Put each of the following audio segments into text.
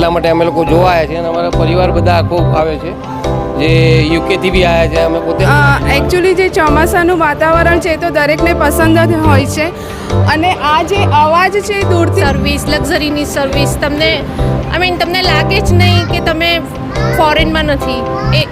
એટલા માટે અમે લોકો જોવા આવ્યા છીએ અને અમારા પરિવાર બધા આખો આવે છે. જે યુકેથી બી આવ્યા છે અમે પોતે એકચ્યુઅલી જે ચોમાસાનું વાતાવરણ છે એ તો દરેકને પસંદ જ હોય છે. અને આ જે અવાજ છે એ દૂરથી સર્વિસ લક્ઝરીની સર્વિસ તમને આઈ મીન તમને લાગે જ નહીં કે તમે ફોરેનમાં નથી. એ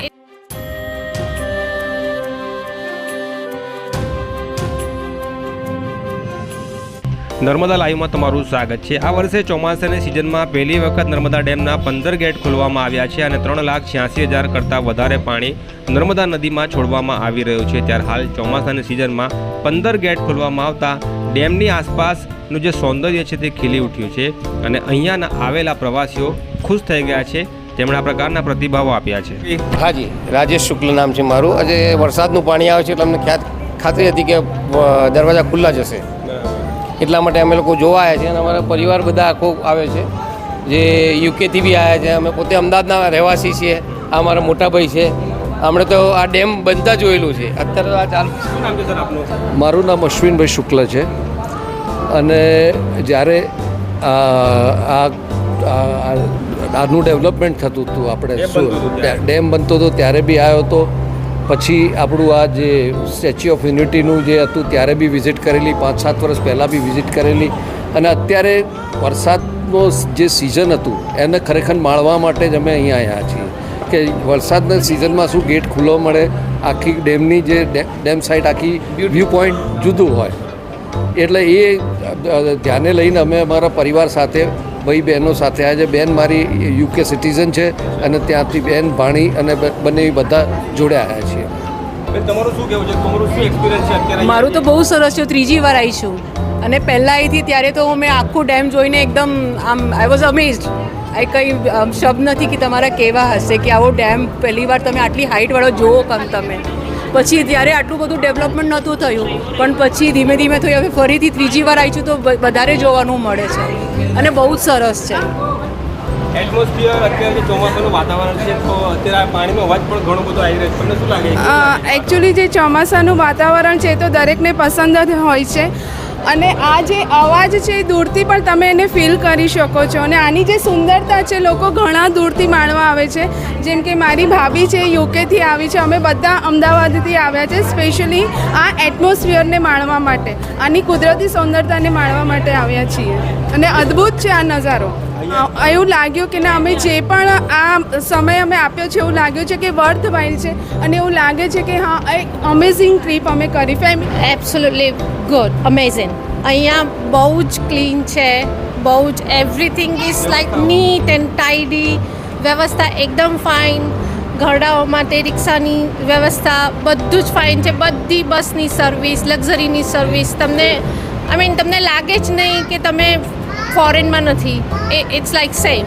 નર્મદા લાઈવમાં તમારું સ્વાગત છે. આ વર્ષે ચોમાસાની સિઝનમાં પહેલી વખત નર્મદા ડેમના પંદર ગેટ ખોલવામાં આવ્યા છે અને ત્રણ લાખ છ્યાસી હજાર કરતાં વધારે પાણી નર્મદા નદીમાં છોડવામાં આવી રહ્યું છે. ત્યારે હાલ ચોમાસાની સિઝનમાં પંદર ગેટ ખોલવામાં આવતા ડેમની આસપાસનું જે સૌંદર્ય છે તે ખીલી ઉઠ્યું છે અને અહીંયાના આવેલા પ્રવાસીઓ ખુશ થઈ ગયા છે. તેમણે આ પ્રકારના પ્રતિભાવો આપ્યા છે. હાજી રાજેશ શુક્લ નામ છે મારું. આજે વરસાદનું પાણી આવે છે એટલે અમને ખ્યાત ખાતરી હતી કે દરવાજા ખુલ્લા જ હશે. એટલા માટે અમે લોકો જોવા આવ્યા છીએ અને અમારા પરિવાર બધા આખો આવે છે. જે યુકેથી બી આવ્યા છે અમે પોતે અમદાવાદના રહેવાસી છીએ આ અમારા મોટા ભાઈ છે. હમણે તો આ ડેમ બનતા જોયેલું છે. અત્યારે તો આ ચાલુ શું નામ છે સર આપનું? મારું નામ અશ્વિનભાઈ શુક્લ છે. અને જ્યારે આ આ- આ- આનું ડેવલપમેન્ટ થતું હતું આપણે. ડેમ બનતો હતો ત્યારે. બી આવ્યો હતો પછી આપણું આ જે સ્ટેચ્યુ ઓફ યુનિટીનું જે હતું, ત્યારે બી વિઝિટ કરેલી પાંચ સાત વર્ષ પહેલાં બી વિઝિટ કરેલી. અને અત્યારે વરસાદનો જે સિઝન હતું, એને ખરેખર માણવા માટે જ અમે અહીંયા આવ્યા છીએ. કે વરસાદના સિઝનમાં શું ગેટ ખુલ્લો મળે, આખી ડેમની જે ડેમ સાઇડ આખી વ્યૂ પોઈન્ટ જુદું હોય. એટલે એ ધ્યાને લઈને અમે અમારા પરિવાર સાથે ભાઈ બહેનો સાથે. આજે બેન મારી યુકે સિટીઝન છે અને ત્યાંથી બેન ભાણી અને બંને બધા જોડે આવ્યા છીએ. તમારું શું કહેવું છે? તમારું શું એક્સપિરિયન્સ છે અત્યારે મારું તો બહુ સરસ છે. ત્રીજી વાર આવી છું. અને પહેલાં અહીંથી ત્યારે તો મેં આખું ડેમ જોઈને એકદમ આમ આઈ વોઝ અમેઝડ એ કંઈ આમ શબ્દ નથી કે તમારા કેવા હશે કે આવો ડેમ પહેલી વાર તમે આટલી હાઇટવાળો જોવો કમ તમે. પછી ત્યારે આટલું બધું ડેવલપમેન્ટ નહોતું થયું. પણ પછી ધીમે ધીમે થયું હવે ફરીથી ત્રીજી વાર આવી છું તો વધારે જોવાનું મળે છે. અને બહુ જ સરસ છે. એટમોસ્ફિયર અત્યારે જે ચોમાસાનું વાતાવરણ છે તો અત્યારે પાણીનો અવાજ પણ ઘણો બધો આવી રહ્યો છે. તમને શું લાગે? એકચ્યુઅલી જે ચોમાસાનું વાતાવરણ છે તો દરેકને પસંદ જ હોય છે. અને આ જે અવાજ છે એ દૂરથી પણ તમે એને ફીલ કરી શકો છો. અને આની જે સુંદરતા છે, લોકો ઘણા દૂરથી માણવા આવે છે. જેમ કે મારી ભાભી છે યુકેથી આવી છે. અમે બધા અમદાવાદથી આવ્યા છે સ્પેશિયલી આ એટમોસ્ફિયરને માણવા માટે. આની કુદરતી સુંદરતાને માણવા માટે આવ્યા છીએ. અને અદ્ભુત છે આ નજારો. એવું લાગ્યું કે ના, અમે જે પણ આ સમય અમે આપ્યો છે, એવું લાગ્યું છે કે વર્થ વાઇલ છે. અને એવું લાગે છે કે હા એક અમેઝિંગ ટ્રીપ અમે કરી. ફેમિલી એબ્સોલ્યુટલી ગુડ અમેઝિંગ અહીંયા બહુ જ ક્લીન છે, બહુ જ everything is like neat and tidy વ્યવસ્થા એકદમ ફાઇન ઘરડાઓ માટે, રિક્ષાની વ્યવસ્થા બધું જ ફાઇન છે. બધી બસની સર્વિસ લક્ઝરીની સર્વિસ તમને આઈ મીન તમને લાગે જ નહીં કે તમે ફોરેનમાં નથી. એ ઇટ્સ લાઈક સેમ